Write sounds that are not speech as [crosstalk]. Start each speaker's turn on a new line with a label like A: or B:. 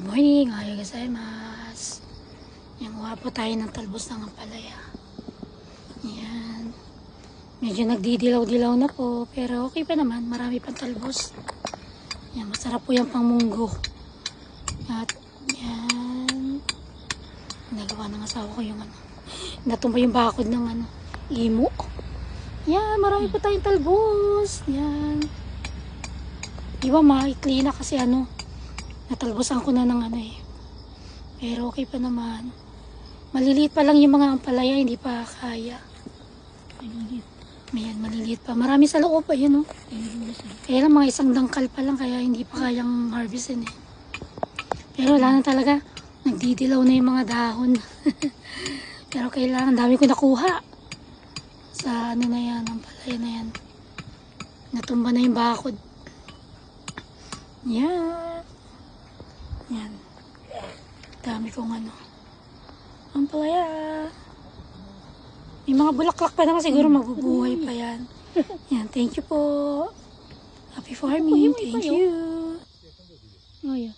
A: Good morning, ayaw gozaimasu. Yan, kuha po tayo ng talbos ng ampalaya. Yan. Medyo nagdidilaw-dilaw na po, pero okay pa naman. Marami pang talbos. Yan, masarap po yung pangmunggo. At, yan. Nagawa ng asawa ko yung ano. Natumba yung bakod ng ano, imo. Yan, marami po tayong talbos. Yan. Iba maikli na kasi ano, natalbosan ko na ng ano eh. Pero okay pa naman. Maliliit pa lang yung mga ampalaya, hindi pa kaya. Maliliit. Ayan, maliliit pa. Marami sa loob pa yun, oh. Kaya lang mga isang dangkal pa lang, kaya hindi pa kayang harvestin eh. Pero wala na talaga. Nagdidilaw na yung mga dahon. [laughs] Pero kailangan, dami ko nakuha. Sa ano na yan, ampalaya na yan. Natumba na yung bakod. Yan. Dami kong ano. Ang playa. May mga bulaklak pa naman siguro magubuhay pa yan. Yan, thank you po. Happy farming. Thank you. Oh, yeah.